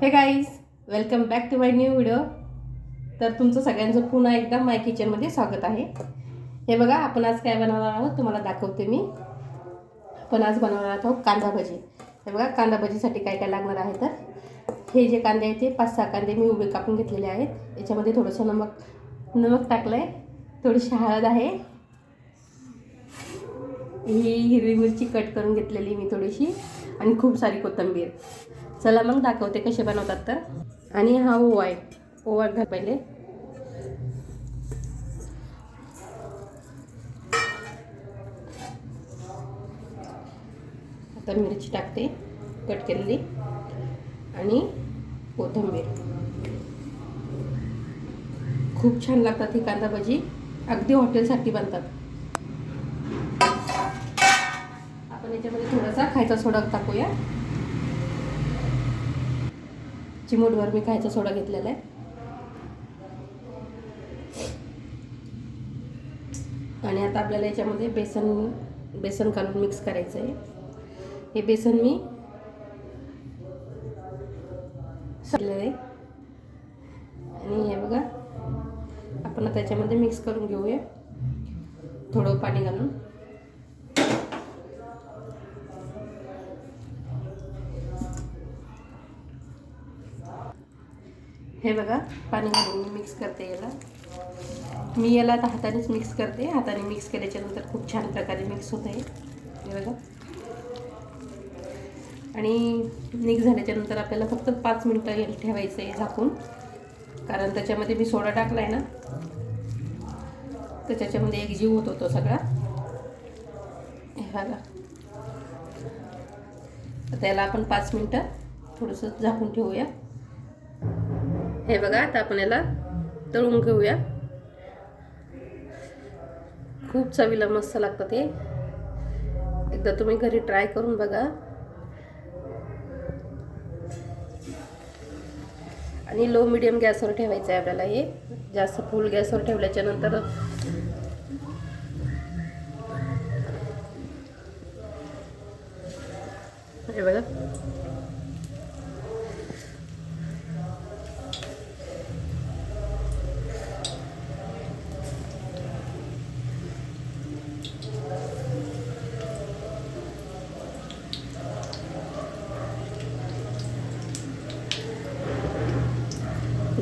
Hey guys welcome back to my new video तर तुमचं सगळ्यांचं पुन्हा एकदा माय किचनमध्ये स्वागत आहे. हे बघा आपण आज काय बनवणार आहोत तुम्हाला दाखवते मी. आपण आज बनवणार आहोत कांदा भजी. हे बघा कांदा भजीसाठी काय काय लागणार आहे तर? हे जे कांदे आहेत ते पाच सहा कांदे मी उभे कापून घेतलेले आहेत. याच्यामध्ये थोडंसं नमक नमक टाकलं आहे थोडीशी हळद आहे. ही हिरवी मिरची कट करून घेतलेली मी थोडीशी. आणि खूप सारी कोथिंबीर. चला मग दाखवते कसे बनवतात तर. आणि हा ओवा आहे. ओवा घाल पहिले. आता मिरची टाकते कट केलेली. आणि कोथिंबीर. खूप छान लागतात ही कांदा भजी. अगदी हॉटेलसाठी बनतात. आपण याच्यामध्ये थोडासा खायचा सोडा टाकूया. चिमूटभर मी खायचा सोडा घेतलेला आहे. आणि आता आपल्याला याच्यामध्ये बेसन बेसन घालून मिक्स करायचं आहे हे बेसन मी आहे. आणि हे बघा आपण आता मिक्स करून घेऊया. थोडं पाणी घालून. हे बघा पाणी घालून मी मिक्स करते याला. मी याला आता हातानेच मिक्स करते. हाताने मिक्स केल्याच्यानंतर खूप छान प्रकारे मिक्स होत आहे हे बघा. आणि मिक्स झाल्याच्यानंतर आपल्याला फक्त पाच मिनटं हे ठेवायचं आहे झाकून. कारण त्याच्यामध्ये मी सोडा टाकला आहे ना. तर त्याच्यामध्ये एक जीव होत होतो सगळा. हे बघा. तर त्याला आपण पाच मिनटं थोडंसं झाकून ठेवूया. हे बघा आता आपण याला तळून घेऊया. खूप चवीला मस्त लागतं ते एकदा तुम्ही घरी ट्राय करून बघा. आणि लो मिडियम गॅसवर ठेवायचं आहे आपल्याला हे. जास्त फुल गॅसवर ठेवल्याच्या नंतर हे बघा.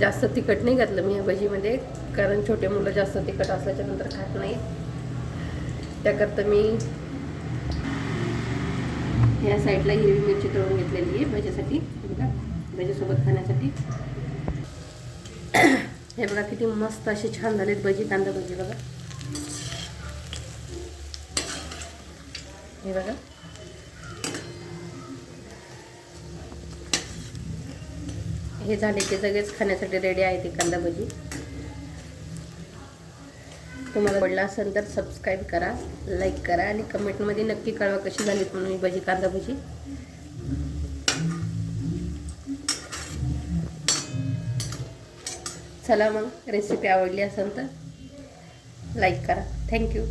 जास्त तिखट नाही घातलं मी या भजीमध्ये कारण छोटे मुलं जास्त तिखट असल्याच्या नंतर खात नाही. त्याकरता मी ह्या साईडला हिरवी मिरची तळून घेतलेली आहे भजीसाठी. बघा भजीसोबत खाण्यासाठी. हे बघा किती मस्त असे छान झालेत भजी कांदा भजी बघा. हे बघा. हे झाले की सगळेच खाण्यासाठी रेडी आहे ती कांदा भजी तुम्हाला आवडला असेल तर सबस्क्राईब करा लाईक करा आणि कमेंटमध्ये नक्की कळवा कशी झाली म्हणून ही भजी कांदा भजी. चला मग रेसिपी आवडली असेल तर लाईक करा. थँक्यू